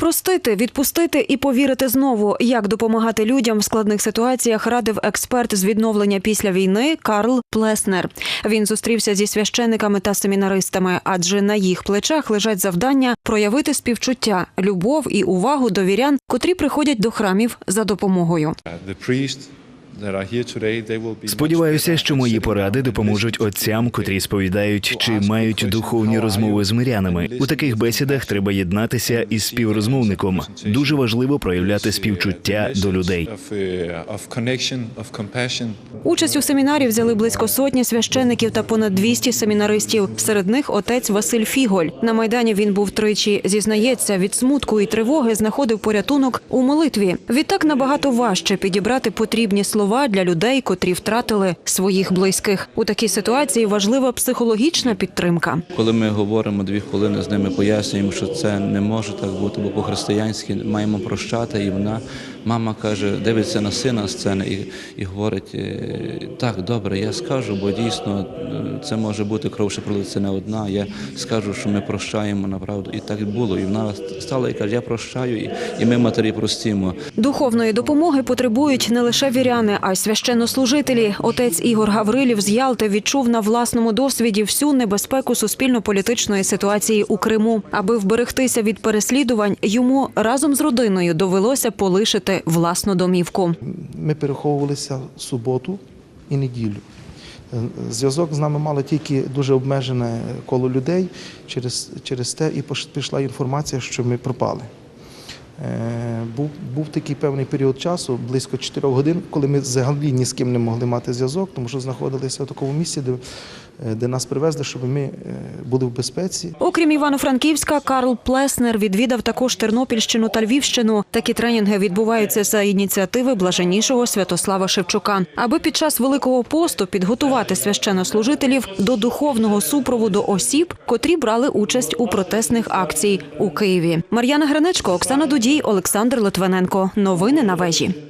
Простити, відпустити і повірити знову, як допомагати людям в складних ситуаціях, радив експерт з відновлення після війни Карл Плеснер. Він зустрівся зі священиками та семінаристами, адже на їх плечах лежать завдання проявити співчуття, любов і увагу до вірян, котрі приходять до храмів за допомогою. Uh, Сподіваюся, що мої поради допоможуть отцям, котрі сповідають чи мають духовні розмови з мирянами. У таких бесідах треба єднатися із співрозмовником. Дуже важливо проявляти співчуття до людей. uh. Участь у семінарі взяли близько сотні священиків та понад 200 семінаристів. Серед них отець Василь Фіголь. На майдані він був тричі. Зізнається, від смутку і тривоги знаходив порятунок у молитві. Відтак набагато важче підібрати потрібні слова для людей, котрі втратили своїх близьких. У такій ситуації важлива психологічна підтримка. Коли ми говоримо дві хвилини з ними, пояснюємо, що це не може так бути, бо по-християнськи маємо прощати. І вона, мама каже, дивиться на сина сцени і, і говорить: «Е, так, добре, я скажу, бо дійсно е, це може бути кров, що пролиться не одна. Я скажу, що ми прощаємо направду. І так було. І вона стала і каже, я прощаю, і, і ми матері простімо. Духовної допомоги потребують не лише віряни, а й священнослужителі. Отець Ігор Гаврилів з Ялти відчув на власному досвіді всю небезпеку суспільно-політичної ситуації у Криму. Аби вберегтися від переслідувань, йому разом з родиною довелося полишити власну домівку. Ми переховувалися суботу і неділю. Е, Зв'язок з нами мало тільки дуже обмежене коло людей. Через, через те і пішла інформація, що ми пропали. Е, Був, був такий певний період часу, близько 4 годин, коли ми взагалі ні з ким не могли мати зв'язок, тому що знаходилися в такому місці, де, е, де нас привезли, щоб ми е, були в безпеці. Окрім Івано-Франківська, Карл Плеснер відвідав також Тернопільщину та Львівщину. Такі тренінги відбуваються за ініціативи блаженнішого Святослава Шевчука. Аби під час Великого посту підготувати священнослужителів до духовного супроводу осіб, котрі брали участь у протестних акцій у Києві. Мар'яна Гринечко, Оксана Дудій, Олександр Литвиненко. Новини на вежі.